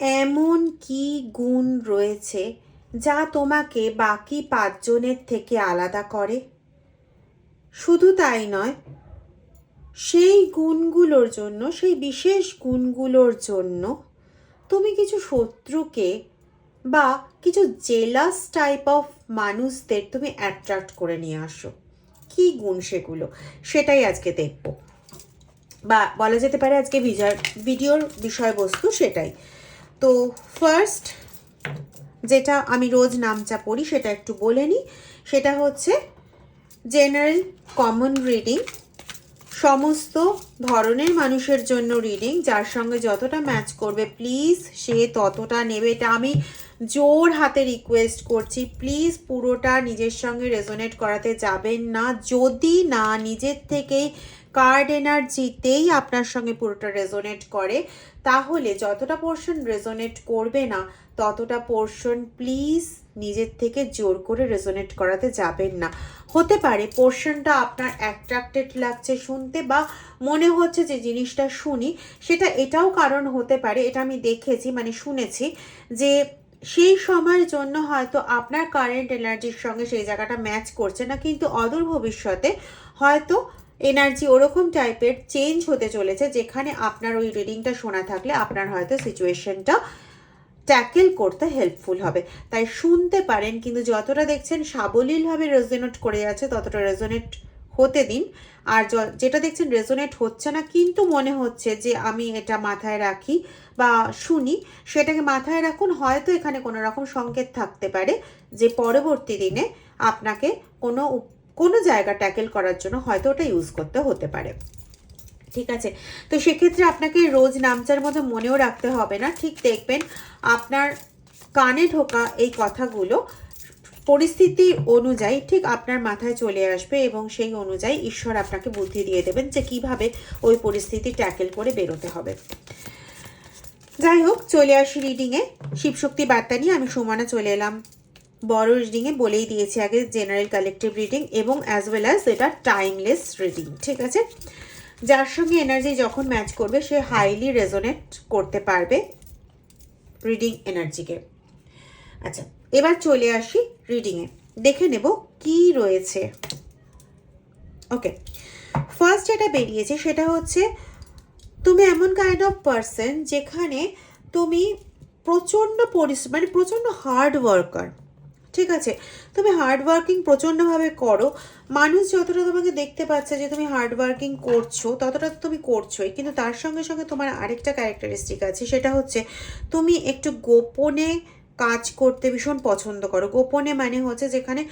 এমন কি গুণ রয়েছে যা তোমাকে বাকি পাঁচজনের থেকে আলাদা করে? শুধু তাই নয়, সেই গুণগুলোর জন্য, সেই বিশেষ গুণগুলোর জন্য তুমি কিছু শত্রুকে বা কিছু জেলাস টাইপ অফ মানুষদের তুমি অ্যাট্রাক্ট করে নিয়ে আসো। কি গুণ সেগুলো? সেটাই আজকে দেখব। বা বলা যেতে পারে আজকে ভিডিওর বিষয়বস্তু সেটাই। তো ফার্স্ট যেটা আমি রোজ নামচা পড়ি, সেটা একটু বলে নিই। সেটা হচ্ছে জেনারেল কমন রিডিং সমস্ত ধরনের মানুষের জন্য রিডিং যার সঙ্গে যতটা ম্যাচ করবে প্লিজ সে ততটা নেবে। এটা আমি জোর হাতে রিকোয়েস্ট করছি। প্লিজ পুরোটা নিজের সঙ্গে রেজোনেট করাতে যাবেন না। যদি না নিজের থেকেই কার্ড এনার্জিতেই আপনার সঙ্গে পুরোটা রেজোনেট করে। তাহলে যতটা পোর্শন রেজোনেট করবে না, ততটা পোর্শন প্লিজ নিজের থেকে জোর করে রেজোনেট করাতে যাবেন না। হতে পারে পোর্শনটা আপনার অ্যাট্রাক্টেড লাগছে শুনতে বা মনে হচ্ছে যে জিনিসটা শুনি, সেটা এটাও কারণ হতে পারে, এটা আমি দেখেছি মানে শুনেছি যে সেই সময়ের জন্য হয়তো আপনার কারেন্ট এনার্জির সঙ্গে সেই জায়গাটা ম্যাচ করছে না, কিন্তু অদূর ভবিষ্যতে হয়তো এনার্জি ওরকম টাইপের চেঞ্জ হতে চলেছে, যেখানে আপনার ওই রিডিংটা শোনা থাকলে আপনার হয়তো সিচুয়েশনটা ট্যাকেল করতে হেল্পফুল হবে। তাই শুনতে পারেন, কিন্তু যতটা দেখছেন সাবলীলভাবে রেজোনেট করে যাচ্ছে, ততটা রেজোনেট হতে দিন। আর যেটা দেখছেন রেজোনেট হচ্ছে না, কিন্তু মনে হচ্ছে যে আমি এটা মাথায় রাখি বা শুনি, সেটাকে মাথায় রাখুন, হয়তো এখানে কোনো রকম সংকেত থাকতে পারে যে পরবর্তী দিনে আপনাকে কোনো জায়গা ট্যাকেল করার জন্য হয়তো ওটা ইউজ করতে হতে পারে। ঠিক আছে? তো সেক্ষেত্রে আপনাকে রোজ নামচার মতো মনেও রাখতে হবে না। ঠিক দেখবেন আপনার কানে ঢোকা এই কথাগুলো পরিস্থিতি অনুযায়ী ঠিক আপনার মাথায় চলে আসবে এবং সেই অনুযায়ী ঈশ্বর আপনাকে বুদ্ধি দিয়ে দেবেন যে কীভাবে ওই পরিস্থিতি ট্যাকেল করে বেরোতে হবে। যাই হোক, চলে আসি রিডিংয়ে শিবশক্তি বার্তা নিয়ে আমি সমানে চলে এলাম। বড় রিডিংয়ে বলেই দিয়েছি আগে জেনারেল কালেকটিভ রিডিং এবং অ্যাজ ওয়েল অ্যাজ এটা টাইমলেস রিডিং ঠিক আছে? যার সঙ্গে এনার্জি যখন ম্যাচ করবে, সে হাইলি রেজোনেট করতে পারবে রিডিং এনার্জিকে আচ্ছা এবার চলে আসি রিডিংয়ে দেখে নেব কি রয়েছে। ওকে ফার্স্ট যেটা বেরিয়েছে সেটা হচ্ছে, তুমি এমন কাইন্ড অফ পার্সন যেখানে তুমি প্রচণ্ড পরিশ্রম মানে প্রচণ্ড হার্ড ওয়ার্কার ঠিক আছে? তুমি হার্ড ওয়ার্কিং প্রচণ্ডভাবে করো। মানুষ যতটা তোমাকে দেখতে পাচ্ছে যে তুমি হার্ড ওয়ার্কিং করছ, ততটা তো তুমি করছোই। কিন্তু তার সঙ্গে সঙ্গে তোমার আরেকটা ক্যারেক্টারিস্টিক আছে, সেটা হচ্ছে তুমি একটু গোপনে কাজ করতে ভীষণ পছন্দ করো। গোপনে মানে হচ্ছে যেখানে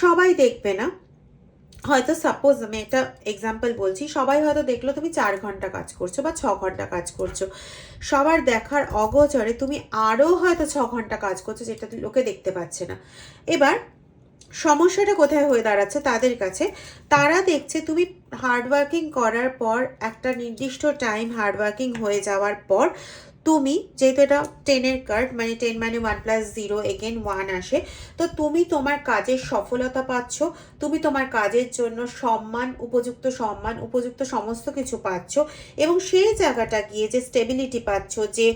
সবাই দেখবে না। হয়তো সাপোজ আমি একটা এক্সাম্পল বলছি, সবাই হয়তো দেখল তুমি চার ঘণ্টা কাজ করছ বা ছ ঘণ্টা কাজ করছ। সবার দেখার অগোচরে তুমি আরও হয়তো ছ ঘণ্টা কাজ করছ যেটা লোকে দেখতে পাচ্ছে না। এবার সমস্যাটা কোথায় হয়ে দাঁড়াচ্ছে তাদের কাছে, তারা দেখছে তুমি হার্ডওয়ার্কিং করার পর একটা নির্দিষ্ট টাইম হার্ডওয়ার্কিং হয়ে যাওয়ার পর তুমি, যেহেতু এটা টেনের কার্ড মানে টেন মানে one plus zero again one আসে, তো তুমি তোমার কাজের সফলতা পাচ্ছ, তুমি তোমার কাজের জন্য সম্মান, উপযুক্ত সম্মান, উপযুক্ত সমস্ত কিছু পাচ্ছ, এবং সেই জায়গাটা গিয়ে যে স্টেবিলিটি পাচ্ছ, যে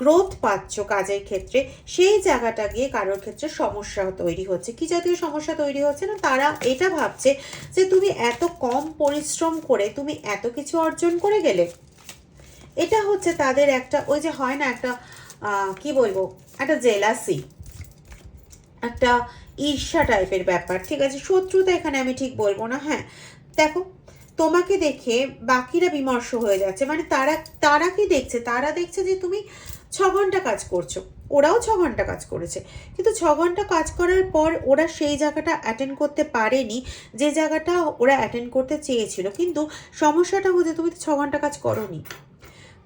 গ্রোথ পাচ্ছ কাজের ক্ষেত্রে, সেই জায়গাটা গিয়ে কারোর ক্ষেত্রে সমস্যা তৈরি হচ্ছে। কি জাতীয় সমস্যা তৈরি হচ্ছে না? তারা এটা ভাবছে যে তুমি এত কম পরিশ্রম করে, তুমি এত কিছু অর্জন করে গেলে এটা হচ্ছে তাদের একটা, ওই যে হয় না একটা কি বলব, একটা জেলাসি। একটা ঈর্ষা টাইপের ব্যাপার, ঠিক আছে? শত্রুতা এখানে আমি ঠিক বলব না হ্যাঁ। দেখো, তোমাকে দেখে বাকিরা বিমর্ষ হয়ে যাচ্ছে মানে তারা তারা কি দেখছে? তারা দেখছে যে তুমি ছ ঘণ্টা কাজ করছ, ওরাও ছ ঘণ্টা কাজ করেছে। কিন্তু ছ ঘণ্টা কাজ করার পর ওরা সেই জায়গাটা অ্যাটেন্ড করতে পারেনি, যে জায়গাটা ওরা অ্যাটেন্ড করতে চেয়েছিল। কিন্তু সমস্যাটা হচ্ছে তুমি তো ছ ঘণ্টা কাজ করনি।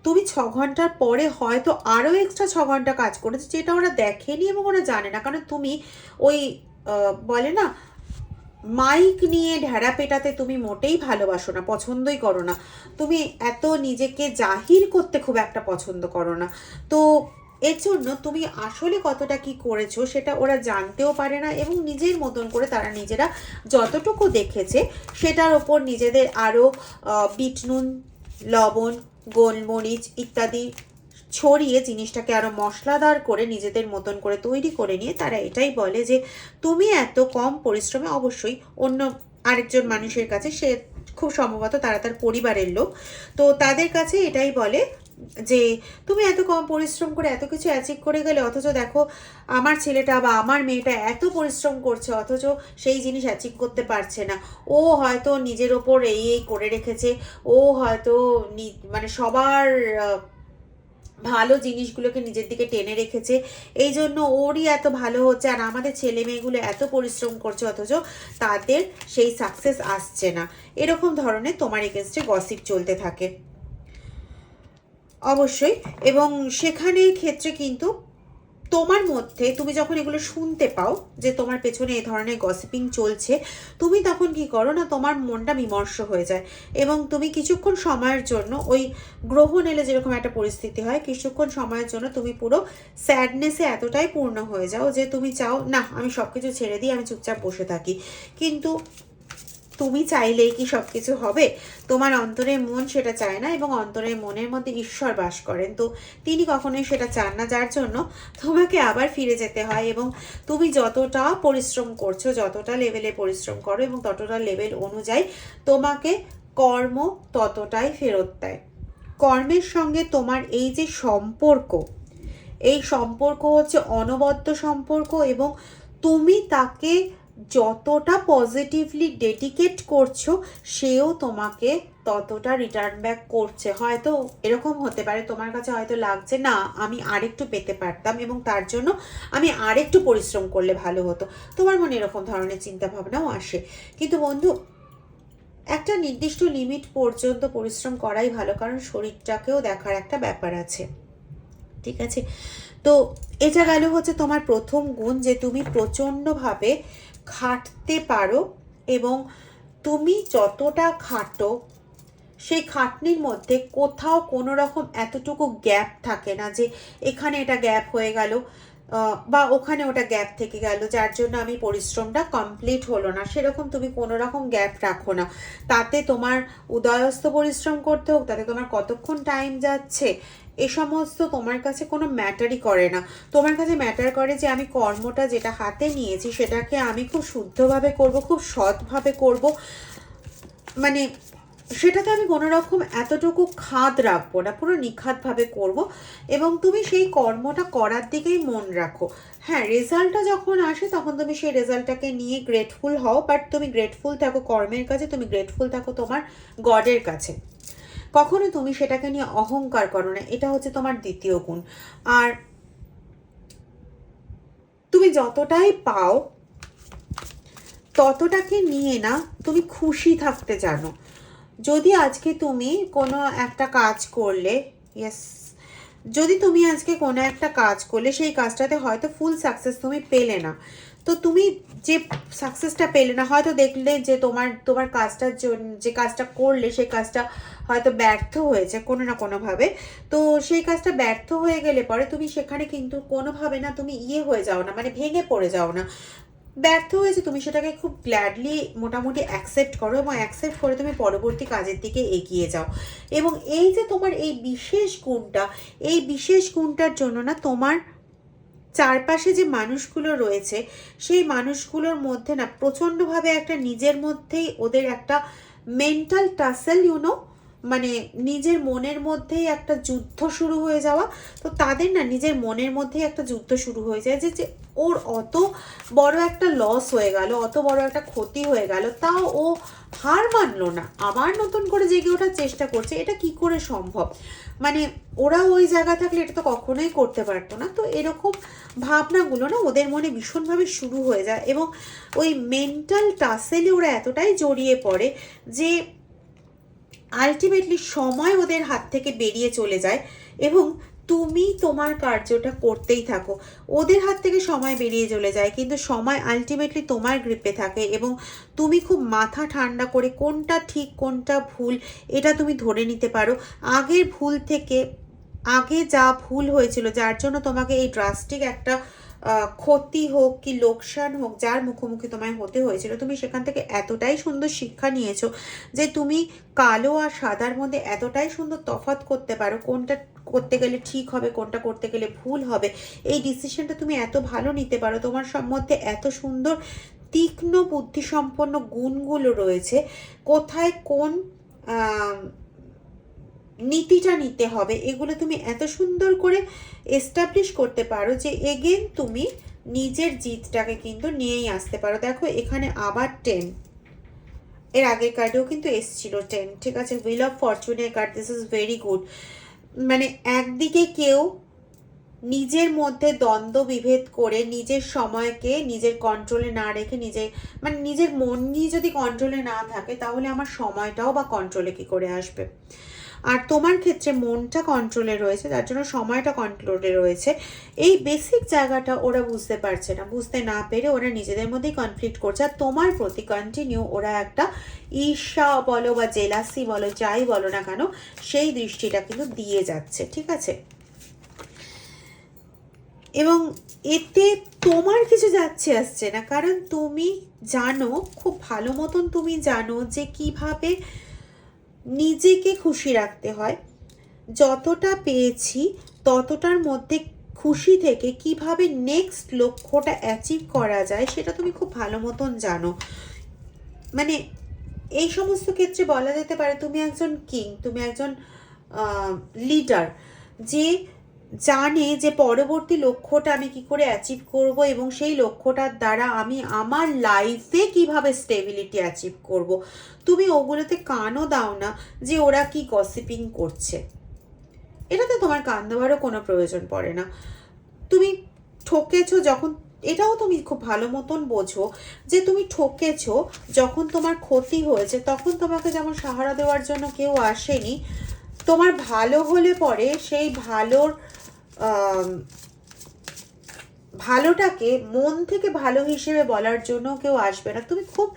তুমি ছ ঘণ্টার পরে হয়তো আরও এক্সট্রা ছ ঘণ্টা কাজ করেছ, যেটা ওরা দেখেনি এবং ওরা জানে না। কারণ তুমি ওই বলে না মাইক নিয়ে ঢেড়া পেটাতে তুমি মোটেই ভালোবাসো না, পছন্দই করো না। তুমি এত নিজেকে জাহির করতে খুব একটা পছন্দ করো না। তো এর জন্য তুমি আসলে কতটা কি করেছ সেটা ওরা জানতেও পারে না এবং নিজের মতন করে তারা নিজেরা যতটুকু দেখেছে, সেটার ওপর নিজেদের আরও বিট নুন লবণ গোলমরিচ ইত্যাদি ছড়িয়ে জিনিসটাকে আরও মশলাদার করে নিজেদের মতন করে তৈরি করে নিয়ে তারা এটাই বলে যে, তুমি এত কম পরিশ্রমে অবশ্যই অন্য আরেকজন মানুষের কাছে, সে খুব সম্ভবত তারা তার পরিবারের লোক। তো তাদের কাছে এটাই বলে যে তুমি এত কম পরিশ্রম করে এত কিছু অ্যাচিভ করে গেলে, অথচ দেখো আমার ছেলেটা বা আমার মেয়েটা এত পরিশ্রম করছে, অথচ সেই জিনিস অ্যাচিভ করতে পারছে না। ও হয়তো নিজের ওপর এই এই করে রেখেছে, ও হয়তো মানে সবার ভালো জিনিসগুলোকে নিজের দিকে টেনে রেখেছে। এই জন্য ওরই এত ভালো হচ্ছে, আর আমাদের ছেলে মেয়েগুলো এত পরিশ্রম করছে, অথচ তাদের সেই সাকসেস আসছে না। এরকম ধরনের তোমার এগেনস্টে গসিপ চলতে থাকে। অবশ্যই। এবং সেখানে ক্ষেত্রে কিন্তু তোমার মধ্যে, তুমি যখন এগুলো শুনতে পাও যে তোমার পেছনে এ ধরনের গসিপিং চলছে, তুমি তখন কি করো না, তোমার মনটা বিমর্ষ হয়ে যায়। এবং তুমি কিছুক্ষণ সময়ের জন্য ওই গ্রহণ এলে যেরকম একটা পরিস্থিতি হয়, কিছুক্ষণ সময়ের জন্য তুমি পুরো স্যাডনেসে এতটাই পূর্ণ হয়ে যাও যে তুমি চাও, না, আমি সব কিছু ছেড়ে দিই, আমি চুপচাপ বসে থাকি। কিন্তু তুমি চাইলেই কি সব কিছু হবে? তোমার অন্তরের মন সেটা চায় না এবং অন্তরের মনের মধ্যে ঈশ্বর বাস করেন। তো তিনি কখনোই সেটা চান না। যার জন্য তোমাকে আবার ফিরে যেতে হয় এবং তুমি যতটা পরিশ্রম করছ, যতটা লেভেলে পরিশ্রম করো এবং ততটা লেভেল অনুযায়ী তোমাকে কর্ম ততটাই ফেরত দেয়। কর্মের সঙ্গে তোমার এই যে সম্পর্ক, এই সম্পর্ক হচ্ছে অনবদ্য সম্পর্ক এবং তুমি তাকে যতটা পজিটিভলি ডেডিকেট করছ, সেও তোমাকে ততটা রিটার্ন ব্যাক করছে। হয়তো এরকম হতে পারে, তোমার কাছে হয়তো লাগছে, না, আমি আরেকটু পেতে পারতাম এবং তার জন্য আমি আরেকটু পরিশ্রম করলে ভালো হতো। তোমার মনে এরকম ধরনের চিন্তা ভাবনাও আসে। কিন্তু বন্ধু, একটা নির্দিষ্ট লিমিট পর্যন্ত পরিশ্রম করাই ভালো, কারণ শরীরটাকেও দেখার একটা ব্যাপার আছে। ঠিক আছে? তো এটা গেল হচ্ছে তোমার প্রথম গুণ যে তুমি প্রচণ্ডভাবে খাটতে পারো এবং তুমি যতটা খাটো, সেই খাটনির মধ্যে কোথাও কোনো রকম এতটুকু গ্যাপ থাকে না যে এখানে এটা গ্যাপ হয়ে গেল বা ওখানে ওটা গ্যাপ থেকে গেল, যার জন্য আমি পরিশ্রমটা কমপ্লিট হলো না। সেরকম তুমি কোনো রকম গ্যাপ রাখো না। তাতে তোমার উদয়স্ত পরিশ্রম করতে হোক, তাতে তোমার কতক্ষণ টাইম যাচ্ছে এ সমস্ত তোমার কাছে কোনো ম্যাটারই করে না। তোমার কাছে ম্যাটার করে যে আমি কর্মটা যেটা হাতে নিয়েছি সেটাকে আমি খুব শুদ্ধভাবে করব, খুব সৎভাবে করব। মানে সেটাতে আমি কোনো রকম এতটুকু খাদ রাখব না, পুরো নিখাতভাবে করব এবং তুমি সেই কর্মটা করার দিকেই মন রাখো। হ্যাঁ রেজাল্টটা যখন আসে তখন তুমি সেই রেজাল্টটাকে নিয়ে গ্রেটফুল হও বাট তুমি গ্রেটফুল থাকো কর্মের কাছে, তুমি গ্রেটফুল থাকো তোমার গডের কাছে। কখনো তুমি সেটাকে নিয়ে অহংকার করো না, এটা হচ্ছে তোমার দ্বিতীয় গুণ। আর তুমি যতটাই পাও, ততটাকে নিয়ে না, তুমি খুশি থাকতে জানো। যদি আজকে তুমি কোনো একটা কাজ করলে ইয়েস যদি তুমি আজকে কোনো একটা কাজ করলে, সেই কাজটাতে হয়তো ফুল সাকসেস তুমি পেলে না। তো তুমি যে সাকসেসটা পেলে না, হয়তো দেখলে যে তোমার তোমার কাজটার জন্য যে কাজটা করলে, সেই কাজটা হয়তো ব্যর্থ হয়েছে কোনো না কোনোভাবে। তো সেই কাজটা ব্যর্থ হয়ে গেলে পরে তুমি সেখানে কিন্তু কোনোভাবে না তুমি ইয়ে হয়ে যাও না মানে ভেঙে পড়ে যাও না। ব্যর্থ হয়েছে তুমি সেটাকে খুব গ্ল্যাডলি মোটামুটি অ্যাকসেপ্ট করো এবং অ্যাকসেপ্ট করে তুমি পরবর্তী কাজের দিকে এগিয়ে যাও। এবং এই যে তোমার এই বিশেষ গুণটা, এই বিশেষ গুণটার জন্য না তোমার চারপাশে যে মানুষগুলো রয়েছে, সেই মানুষগুলোর মধ্যে না প্রচণ্ডভাবে একটা নিজের মধ্যেই ওদের একটা মেন্টাল টাসেল ইউনো মানে নিজের মনের মধ্যেই একটা যুদ্ধ শুরু হয়ে যাওয়া। তো তাদের না নিজের মনের মধ্যেই একটা যুদ্ধ শুরু হয়ে যায় যে যে ওর অত বড় একটা লস হয়ে গেল, অত বড় একটা ক্ষতি হয়ে গেল, তাও ও হার মানলো না। আবার নতুন করে জেগে ওঠার চেষ্টা করছে, এটা কি করে সম্ভব? মানে ওরা ওই জায়গা থাকলে এটা তো কখনোই করতে পারতো না। তো এরকম ভাবনাগুলো না ওদের মনে ভীষণভাবে শুরু হয়ে যায় এবং ওই মেন্টাল টাসেলে ওরা এতটাই জড়িয়ে পড়ে যে আলটিমেটলি সময় ওদের হাত থেকে বেরিয়ে চলে যায় এবং তুমি তোমার কার্যটা করতেই থাকো। ওদের হাত থেকে সময় বেরিয়ে চলে যায়, কিন্তু সময় আলটিমেটলি তোমার গ্রিপে থাকে এবং তুমি খুব মাথা ঠান্ডা করে কোনটা ঠিক, কোনটা ভুল, এটা তুমি ধরে নিতে পারো। আগের ভুল থেকে, আগে যা ভুল হয়েছিল, যার জন্য তোমাকে এই ড্রাস্টিক একটা ক্ষতি হোক কি লোকসান হোক, যার মুখোমুখি তোমায় হতে হয়েছিল, তুমি সেখান থেকে এতটাই সুন্দর শিক্ষা নিয়েছো যে তুমি কালো আর সাদার মধ্যে এতটাই সুন্দর তফাৎ করতে পারো, কোনটা করতে গেলে ঠিক হবে, কোনটা করতে গেলে ভুল হবে, এই ডিসিশনটা তুমি এত ভালো নিতে পারো, তোমার মধ্যে এত সুন্দর তীক্ষ্ণ বুদ্ধিসম্পন্ন গুণগুলো রয়েছে, কোথায় কোন নীতিটা নিতে হবে। এগুলো তুমি এত সুন্দর করে এস্টাবলিশ করতে পারো যে এগেন তুমি নিজের জিতটাকে কিন্তু নিয়েই আসতে পারো। দেখো, এখানে আবার টেন এর আগের কার্ডেও কিন্তু এসছিল টেন ঠিক আছে? Wheel of ফরচুনের card this is very good মানে একদিকে কেউ নিজের মধ্যে দ্বন্দ্ব বিভেদ করে নিজের সময়কে নিজের কন্ট্রোলে না রেখে নিজের মানে নিজের মন নিয়ে যদি কন্ট্রোলে না থাকে, তাহলে আমার সময়টাও বা কন্ট্রোলে কি করে আসবে? আর তোমার ক্ষেত্রে মনটা কন্ট্রোলে রয়েছে তার জন্য সময়টা কন্ট্রোলে রয়েছে। এই বেসিক জায়গাটা ওরা বুঝতে পারছে না, বুঝতে না পেরে ওরা নিজেদের মধ্যেই কনফ্লিক্ট করছে। আর তোমার প্রতি কন্টিনিউ ওরা একটা ঈর্ষা বলো বা জেলাসি বলো, যাই বলো না কেন, সেই দৃষ্টিটা কিন্তু দিয়ে যাচ্ছে, ঠিক আছে? এবং এতে তোমার কিছু যাচ্ছে আসছে না, কারণ তুমি জানো, খুব ভালো মতন তুমি জানো যে কীভাবে নিজেকে খুশি রাখতে হয়। যতটা পেয়েছি, ততটার মধ্যে খুশি থেকে কীভাবে নেক্সট লক্ষ্যটা অ্যাচিভ করা যায়, সেটা তুমি খুব ভালো মতন জানো। মানে এই সমস্ত ক্ষেত্রে বলা যেতে পারে, তুমি একজন কিং তুমি একজন লিডার যে জানে যে পরবর্তী লক্ষ্যটা আমি কি করে অ্যাচিভ করব এবং সেই লক্ষ্যটার দ্বারা আমি আমার লাইফে কীভাবে স্টেবিলিটি অ্যাচিভ করব। তুমি ওগুলোতে কানও দাও না যে ওরা কি গসিপিং করছে। এটাতে তোমার কান দেওয়ারও কোনো প্রয়োজন পড়ে না। তুমি ঠকেছো যখন, এটাও তুমি খুব ভালো মতন বোঝো যে তুমি ঠকেছো যখন তোমার ক্ষতি হয়েছে, তখন তোমাকে যেমন সাহারা দেওয়ার জন্য কেউ আসেনি, তোমার ভালো হলে পরে সেই ভালোর ভালোটাকে মন থেকে ভালো হিসেবে বলার জন্য কেউ আসবে না। তুমি খুব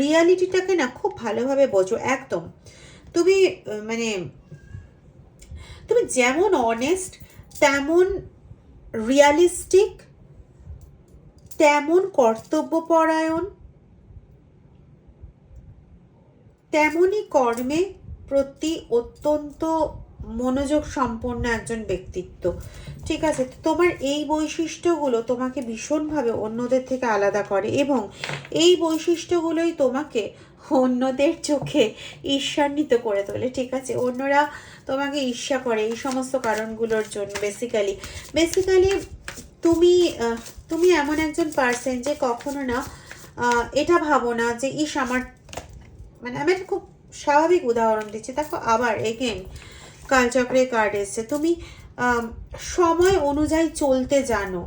রিয়ালিটিটাকে না খুব ভালোভাবে বোঝো, একদম। তুমি মানে তুমি যেমন অনেস্ট তেমন রিয়ালিস্টিক তেমন কর্তব্যপরায়ণ, তেমনই কর্মে প্রতি অত্যন্ত মনোযোগ সম্পন্ন একজন ব্যক্তিত্ব। ঠিক আছে তোমার এই বৈশিষ্ট্যগুলো তোমাকে ভীষণভাবে অন্যদের থেকে আলাদা করে এবং এই বৈশিষ্ট্যগুলোই তোমাকে অন্যদের চোখে ঈর্ষান্বিত করে তোলে। ঠিক আছে, অন্যরা তোমাকে ঈর্ষা করে এই সমস্ত কারণগুলোর জন্য বেসিক্যালি বেসিক্যালি তুমি তুমি এমন একজন পার্সন যে কখনো না এটা ভাবো না যে, ইস, আমার মানে আমি একটা খুব স্বাভাবিক উদাহরণ দিচ্ছি। দেখো, আবার এগেন কালচক্রে কার্ড এসছে। তুমি সময় অনুযায়ী চলতে জানো।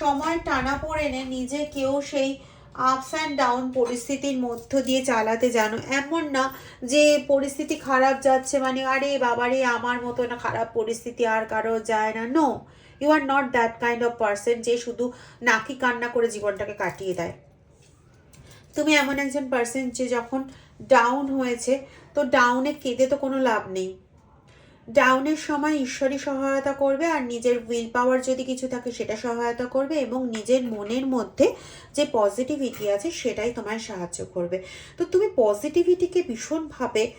সময় টানা পড়েনে নিজেকেও সেই আপস অ্যান্ড ডাউন পরিস্থিতির মধ্য দিয়ে চালাতে জানো। এমন না যে পরিস্থিতি খারাপ যাচ্ছে মানে আরে বাবারে, আমার মতো না খারাপ পরিস্থিতি আর কারও যায় না। No you are not that kind of person যে শুধু নাকি কান্না করে জীবনটাকে কাটিয়ে দেয়। তুমি এমন একজন পার্সন যে যখন ডাউন হয়েছে, তো ডাউনে কেঁদে তো কোনো লাভ নেই। ডাউনের সময় ঈশ্বরই সহায়তা করবে আর নিজের উইল পাওয়ার যদি কিছু থাকে সেটা সহায়তা করবে এবং নিজের মনের মধ্যে যে পজিটিভিটি আছে সেটাই তোমায় সাহায্য করবে। তো তুমি পজিটিভিটিকে ভীষণভাবে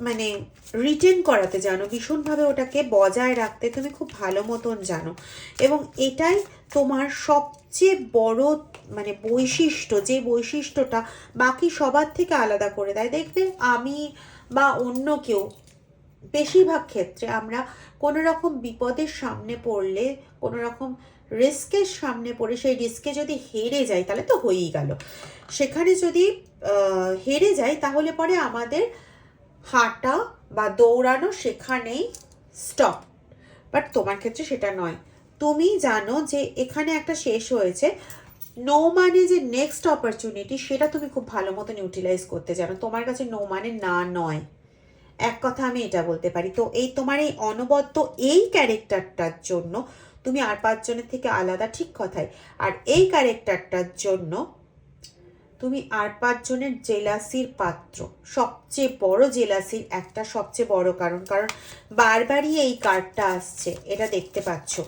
মানে রিটেন করাতে জানো, ভীষণভাবে ওটাকে বজায় রাখতে তুমি খুব ভালো মতন জানো। এবং এটাই তোমার সবচেয়ে বড় মানে বৈশিষ্ট্য, যে বৈশিষ্ট্যটা বাকি সবার থেকে আলাদা করে দেয়। দেখবে আমি বা অন্য কেউ বেশিরভাগ ক্ষেত্রে আমরা কোনো রকম বিপদের সামনে পড়লে, কোনো রকম রিস্কের সামনে পড়ে, সেই রিস্কে যদি হেরে যাই, তাহলে তো হয়েই গেল। সেখানে যদি হেরে যাই, তাহলে পরে আমাদের হাঁটা বা দৌড়ানো সেখানেই স্টপ বাট তোমার ক্ষেত্রে সেটা নয়। তুমি জানো যে এখানে একটা শেষ হয়েছে। নো মানে যে নেক্সট অপরচুনিটি সেটা তুমি খুব ভালো মতন ইউটিলাইজ করতে জানো। তোমার কাছে নো মানে না নয়। এক কথা আমি এটা বলতে পারি। তো এই তোমার এই অনবদ্য এই ক্যারেক্টারটার জন্য তুমি আর পাঁচজনের থেকে আলাদা ঠিক কথাই। আর এই ক্যারেক্টারটার জন্য তুমি আর পাঁচজনের জেলাসির পাত্র। সবচেয়ে বড় জেলাসির একটা সবচেয়ে বড় কারণ। কারণ বারবারই এই কার্ডটা আসছে, এটা দেখতে পাচ্ছ।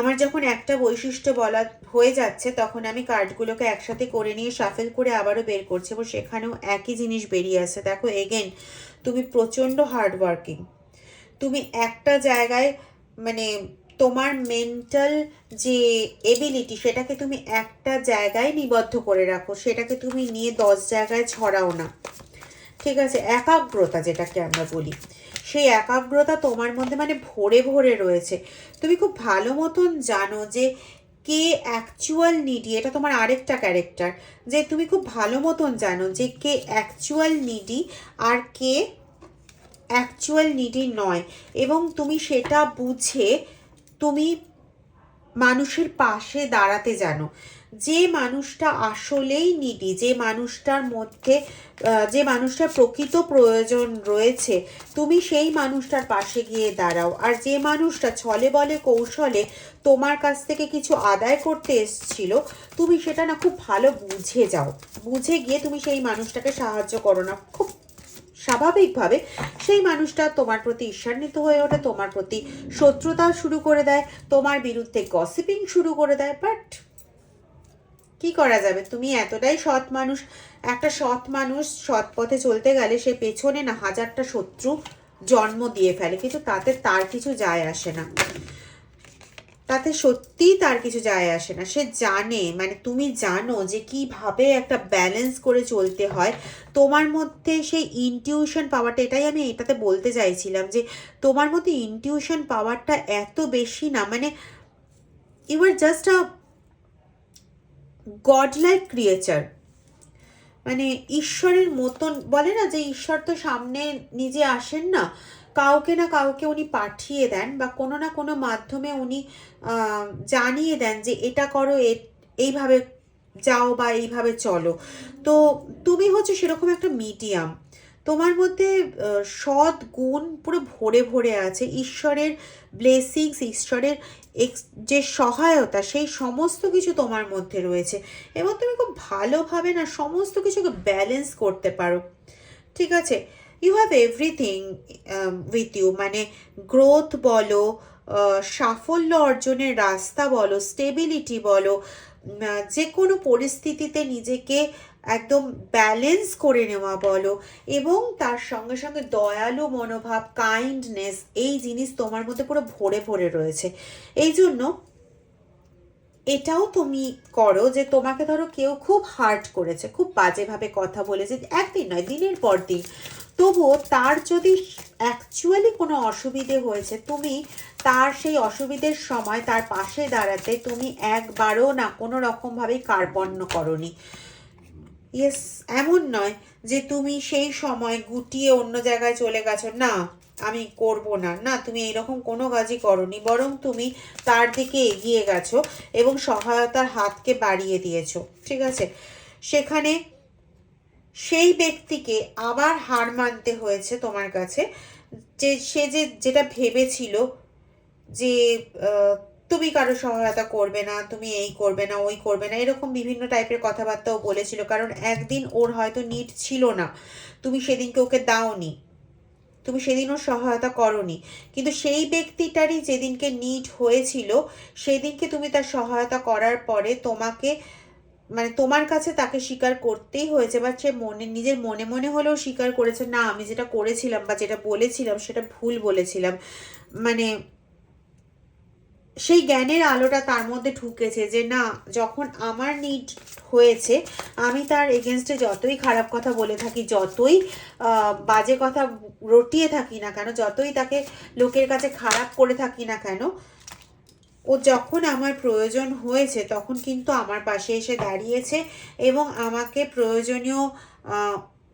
আমার যখন একটা বৈশিষ্ট্য বলা হয়ে যাচ্ছে, তখন আমি কার্ডগুলোকে একসাথে করে নিয়ে শাফেল করে আবারও বের করছি এবং সেখানেও একই জিনিস বেরিয়ে আসছে দেখো এগেন তুমি প্রচণ্ড হার্ডওয়ার্কিং তুমি একটা জায়গায় মানে তোমার মেন্টাল যে এবিলিটি সেটাকে তুমি একটা জায়গায় নিবদ্ধ করে রাখো। সেটাকে তুমি নিয়ে দশ জায়গায় ছড়াও না। ঠিক আছে? একাগ্রতা, যেটাকে আমরা বলি। সেই একাগ্রতা তোমার মধ্যে মানে ভরে ভরে রয়েছে। তুমি খুব ভালো মতন জানো যে কে অ্যাকচুয়াল নিডি এটা তোমার আরেকটা ক্যারেক্টার যে তুমি খুব ভালো মতন জানো যে কে অ্যাকচুয়াল নিডি আর কে অ্যাকচুয়াল নিডি নয়। এবং তুমি সেটা বুঝে তুমি মানুষের পাশে দাঁড়াতে জানো। যে মানুষটা আসলেই নিডি, যে মানুষটার মধ্যে যে মানুষটার প্রকৃত প্রয়োজন রয়েছে, তুমি সেই মানুষটার পাশে গিয়ে দাঁড়াও। আর যে মানুষটা ছলে বলে কৌশলে তোমার কাছ থেকে কিছু আদায় করতে এসছিল, তুমি সেটা না খুব ভালো বুঝে যাও। বুঝে গিয়ে তুমি সেই মানুষটাকে সাহায্য করো না। খুব স্বাভাবিকভাবে সেই মানুষটা তোমার প্রতি ঈর্ষান্বিত হয়ে ওঠে, তোমার প্রতি শত্রুতা শুরু করে দেয়, তোমার বিরুদ্ধে গসিপিং শুরু করে দেয় বাট কি করা যাবে? তুমি এতটাই সৎ মানুষ, একটা সৎ মানুষ সৎ পথে চলতে গেলে সে পেছনে না হাজারটা শত্রু জন্ম দিয়ে ফেলে, কিন্তু তাতে তার কিছু যায় আসে না। তাতে সত্যিই তার কিছু যায় আসে না। সে জানে মানে তুমি জানো যে কীভাবে একটা ব্যালেন্স করে চলতে হয়। তোমার মধ্যে সেই ইনটিউশন পাওয়ারটা এটাই আমি এটাতে বলতে চাইছিলাম যে তোমার মধ্যে ইনটিউশন পাওয়ারটা এত বেশি না মানে you are just a god like creature মানে ঈশ্বরের মতন, বলে না যে ঈশ্বর তো সামনে নিজে আসেন না, কাউকে না কাউকে উনি পাঠিয়ে দেন বা কোনো না কোনো মাধ্যমে উনি জানিয়ে দেন যে এটা করো এইভাবে যাও বা এইভাবে চলো। তো তুমি হচ্ছে সেরকম একটা মিডিয়াম তোমার মধ্যে সৎ গুণ পুরো ভরে ভরে আছে। ঈশ্বরের ব্লেসিংস ঈশ্বরের যে সহায়তা, সেই সমস্ত কিছু তোমার মধ্যে রয়েছে। এবং তুমি খুব ভালোভাবে না সমস্ত কিছুকে ব্যালেন্স করতে পারো। ঠিক আছে? You have everything with you মানে গ্রোথ বলো সাফল্য অর্জনের রাস্তা বলো স্টেবিলিটি বলো যে কোনো পরিস্থিতিতে নিজেকে একদম ব্যালেন্স করে নেওয়া বলো এবং তার সঙ্গে সঙ্গে দয়ালু মনোভাব কাইন্ডনেস এই জিনিস তোমার মধ্যে পুরো ভরে ভরে রয়েছে। এই জন্য এটাও তুমি করো যে তোমাকে ধরো কেউ খুব হার্ট করেছে, খুব বাজেভাবে কথা বলেছে, একদিন নয়, দিনের পর দিন। তবুও তার যদি অ্যাকচুয়ালি কোনো অসুবিধে হয়েছে, তুমি তার সেই অসুবিধের সময় তার পাশে দাঁড়াতে তুমি একবারও না কোনো রকমভাবেই কার্পণ্য করনি। ইয়েস এমন নয় যে তুমি সেই সময় গুটিয়ে অন্য জায়গায় চলে গেছো। না, আমি করব না। না, তুমি এইরকম কোনো কাজই করনি, বরং তুমি তার দিকে এগিয়ে গেছো এবং সহায়তার হাতকে বাড়িয়ে দিয়েছ। ঠিক আছে? সেখানে সেই ব্যক্তিকে আবার হার মানতে হয়েছে তোমার কাছে। যে, সে যে, যেটা ভেবেছিল যে তুমি কারও সহায়তা করবে না, তুমি এই করবে না, ওই করবে না, এরকম বিভিন্ন টাইপের কথাবার্তাও বলেছিল, কারণ একদিন ওর হয়তো নিট ছিল না। তুমি সেদিনকে ওকে দাওনি, তুমি সেদিন ওর সহায়তা করনি, কিন্তু সেই ব্যক্তিটারই যেদিনকে নিট হয়েছিল, সেদিনকে তুমি তার সহায়তা করার পরে তোমাকে মানে তোমার কাছে তাকে স্বীকার করতেই হয়েছে, বা সে মনে, নিজের মনে মনে হলেও স্বীকার করেছে, না, আমি যেটা করেছিলাম বা যেটা বলেছিলাম, সেটা ভুল বলেছিলাম। মানে সেই জ্ঞানের আলোটা তার মধ্যে ঢুকেছে যে না, যখন আমার নিড হয়েছে, আমি তার এগেনস্টে যতই খারাপ কথা বলে থাকি, যতই বাজে কথা রটিয়ে থাকি না কেন, যতই তাকে লোকের কাছে খারাপ করে থাকি না কেন, ও যখন আমার প্রয়োজন হয়েছে, তখন কিন্তু আমার পাশে এসে দাঁড়িয়েছে এবং আমাকে প্রয়োজনীয়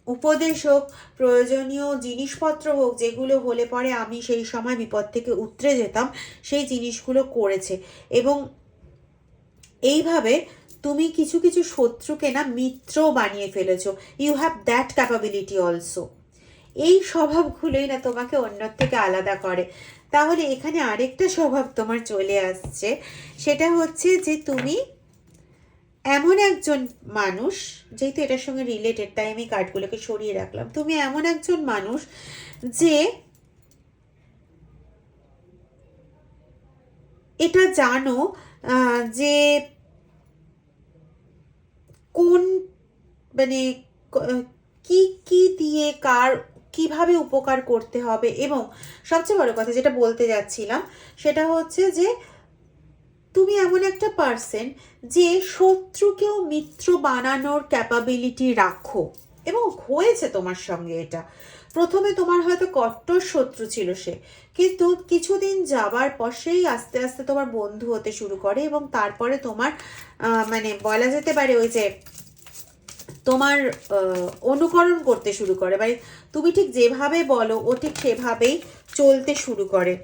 উপদেশ হোক, প্রয়োজনীয় জিনিসপত্র হোক, যেগুলো হলে পরে আমি সেই সময় বিপদ থেকে উতরে যেতাম, সেই জিনিসগুলো করেছে। এবং এইভাবে তুমি কিছু কিছু শত্রুকে না মিত্র বানিয়ে ফেলেছো। You have that capability also এই স্বভাবগুলোই না তোমাকে অন্যর থেকে আলাদা করে। তাহলে এখানে আরেকটা স্বভাব তোমার চলে আসছে। সেটা হচ্ছে যে তুমি এমন একজন মানুষ, যেহেতু এটার সঙ্গে রিলেটেড তাই আমি কার্ডগুলোকে সরিয়ে রাখলাম। তুমি এমন একজন মানুষ যে এটা জানো যে কোন মানে ক- কি দিয়ে কার, কীভাবে উপকার করতে হবে এবং সবচেয়ে বড় কথা যেটা বলতে যাচ্ছিলাম, সেটা হচ্ছে যে তুমি এমন একটা পার্সন যে শত্রুকেও মিত্র বানানোর ক্যাপাবিলিটি রাখো। এবং হয়েছে তোমার সঙ্গে এটা। প্রথমে তোমার হয়তো কট্টর শত্রু ছিল সে। কিন্তু কিছুদিন যাবার পর সেই আস্তে আস্তে তোমার বন্ধু হতে শুরু করে এবং তারপরে তোমার মানে বলা যেতে পারে ওই যে তোমার অনুকরণ করতে শুরু করে। মানে তুমি ঠিক যেভাবে বলো, ও ঠিক সেভাবেই চলতে শুরু করে।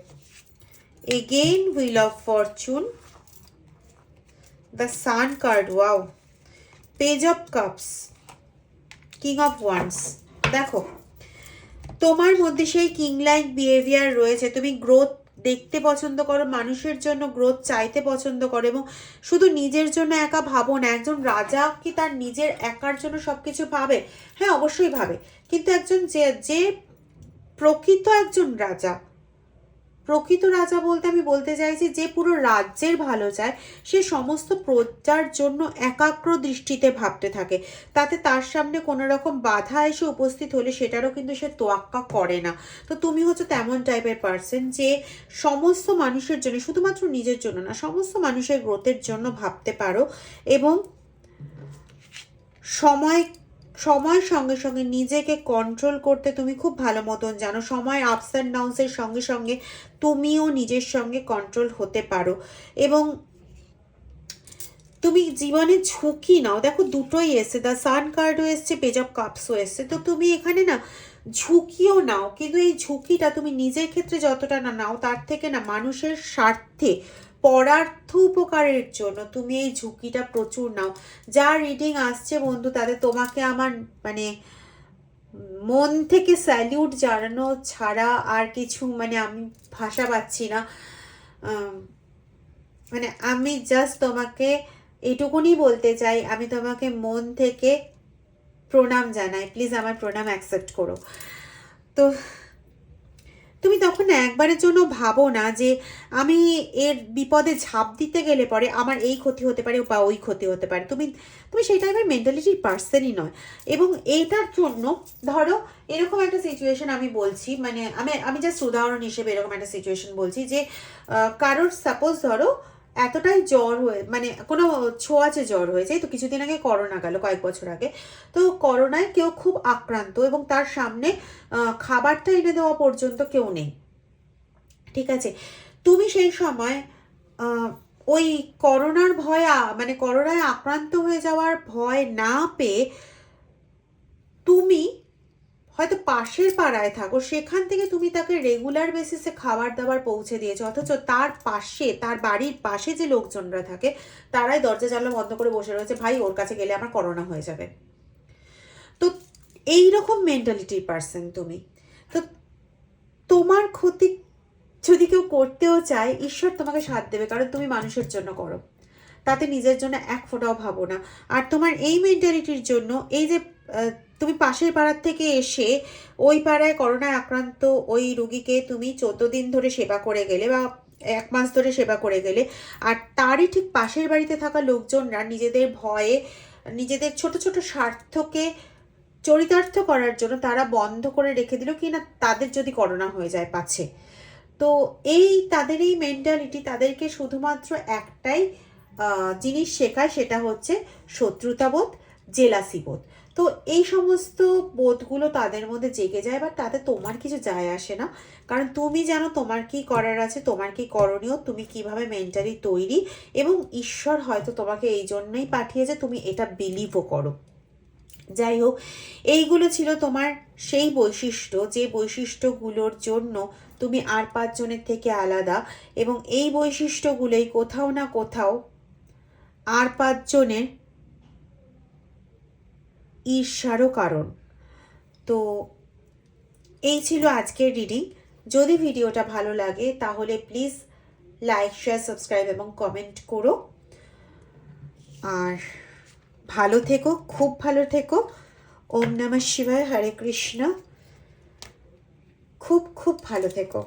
Again wheel of fortune the sun card wow page of cups king of wands দেখো, তোমার মধ্যে সেই কিং লাইক বিহেভিয়ার রয়েছে। তুমি গ্রোথ দেখতে পছন্দ করো, মানুষের জন্য গ্রোথ চাইতে পছন্দ করো এবং শুধু নিজের জন্য একা ভাবো না, একজন রাজা কি তার নিজের একার জন্য সব কিছু ভাবে? হ্যাঁ অবশ্যই ভাবে। কিন্তু একজন যে যে প্রকৃত একজন রাজা প্রকৃত রাজা বলতে আমি বলতে চাইছি যে পুরো রাজ্যের ভালো চায়, সে সমস্ত প্রজার জন্য একাগ্র দৃষ্টিতে ভাবতে থাকে। তাতে তার সামনে কোনো রকম বাধা এসে উপস্থিত হলে সেটারও কিন্তু সে তোয়াক্কা করে না। তো তুমি হচ্ছে তেমন টাইপের পার্সন যে সমস্ত মানুষের জন্য, শুধুমাত্র নিজের জন্য না, সমস্ত মানুষের গ্রোথের জন্য ভাবতে পারো এবং সময়, সময়ের সঙ্গে সঙ্গে নিজেকে কন্ট্রোল করতে তুমি খুব ভালো মতন জানো। সময় আপস অ্যান্ড ডাউন্সের সঙ্গে সঙ্গে তুমিও নিজের সঙ্গে কন্ট্রোল হতে পারো। এবং তুমি জীবনে ঝুঁকি নাও। দেখো, দুটোই এসছে। দ্য সান কার্ডও এসছে পেজ অফ কাপসও এসছে। তো তুমি এখানে না ঝুঁকিও নাও। কিন্তু এই ঝুঁকিটা তুমি নিজের ক্ষেত্রে যতটা না নাও, তার থেকে না মানুষের স্বার্থে, পরার্থ উপকারের জন্য তুমি এই ঝুঁকিটা প্রচুর নাও। যা রিডিং আসছে বন্ধু তাদের তোমাকে আমার মানে মন থেকে স্যালিউট জানানো ছাড়া আর কিছু মানে আমি ভাষা পাচ্ছি না। মানে আমি জাস্ট তোমাকে এটুকুনি বলতে চাই, আমি তোমাকে মন থেকে প্রণাম জানাই। প্লিজ আমার প্রণাম অ্যাকসেপ্ট করো। তো তুমি তখন একবারের জন্য ভাবো না যে আমি এর বিপদে ঝাঁপ দিতে গেলে পরে আমার এই ক্ষতি হতে পারে বা ওই ক্ষতি হতে পারে। তুমি তুমি সেই টাইপের মেন্টালিটির পার্সনই নয়। এবং এইটার জন্য ধরো এরকম একটা সিচুয়েশন আমি বলছি মানে আমি আমি জাস্ট উদাহরণ হিসেবে এরকম একটা সিচুয়েশন বলছি যে কারোর সাপোজ ধরো এতটাই জ্বর হয়ে মানে কোনো ছোঁয়াচে জ্বর হয়েছে তো কিছুদিন আগে করোনা গেল, কয়েক বছর আগে, তো করোনায় কেউ খুব আক্রান্ত এবং তার সামনে খাবারটা এনে দেওয়া পর্যন্ত কেউ নেই। ঠিক আছে? তুমি সেই সময় ওই করোনার ভয় মানে করোনায় আক্রান্ত হয়ে যাওয়ার ভয় না পেয়ে, তুমি হয়তো পাশের পাড়ায় থাকো, সেখান থেকে তুমি তাকে রেগুলার বেসিসে খাবার দাবার পৌঁছে দিয়েছ, অথচ তার পাশে, তার বাড়ির পাশে যে লোকজনরা থাকে, তারাই দরজা জানলা বন্ধ করে বসে রয়েছে, ভাই, ওর কাছে গেলে আমার করোনা হয়ে যাবে। তো এই রকম মেন্টালিটির পার্সন তুমি। তো তোমার ক্ষতি যদি কেউ করতেও চায়, ঈশ্বর তোমাকে সাথ দেবে, কারণ তুমি মানুষের জন্য করো। তাতে নিজের জন্য এক ফোঁটাও ভাবো না। আর তোমার এই মেন্টালিটির জন্য এই যে তুমি পাশের পাড়ার থেকে এসে ওই পাড়ায় করোনায় আক্রান্ত ওই রুগীকে তুমি চোদ্দ দিন ধরে সেবা করে গেলে বা এক মাস ধরে সেবা করে গেলে, আর তারই ঠিক পাশের বাড়িতে থাকা লোকজনরা নিজেদের ভয়ে, নিজেদের ছোট ছোট স্বার্থকে চরিতার্থ করার জন্য তারা বন্ধ করে রেখে দিল কি না তাদের যদি করোনা হয়ে যায় পাছে। তো এই তাদের এই মেন্টালিটি তাদেরকে শুধুমাত্র একটাই জিনিস শেখায় সেটা হচ্ছে শত্রুতাবোধ, জেলাসিবোধ। তো এই সমস্ত বোধগুলো তাদের মধ্যে জেগে যায় বা তাতে তোমার কিছু যায় আসে না। কারণ তুমি জানো তোমার কি করার আছে, তোমার কি করণীয়, তুমি কীভাবে মেন্টালি তৈরি, এবং ঈশ্বর হয়তো তোমাকে এই জন্যই পাঠিয়েছে তুমি এটা বিলিভও করো। যাই হোক, এইগুলো ছিল তোমার সেই বৈশিষ্ট্য, যে বৈশিষ্ট্যগুলোর জন্য তুমি আর পাঁচজনের থেকে আলাদা, এবং এই বৈশিষ্ট্যগুলোই কোথাও না কোথাও আর পাঁচজনের ঈর্ষারও কারণ। তো এই ছিল আজকের রিডিং। যদি ভিডিওটা ভালো লাগে, তাহলে প্লিজ লাইক, শেয়ার, সাবস্ক্রাইব এবং কমেন্ট করো। আর ভালো থেকো, খুব ভালো থেকো। ওম নমঃ শিবায়, হরে কৃষ্ণ। খুব খুব ভালো থেকো।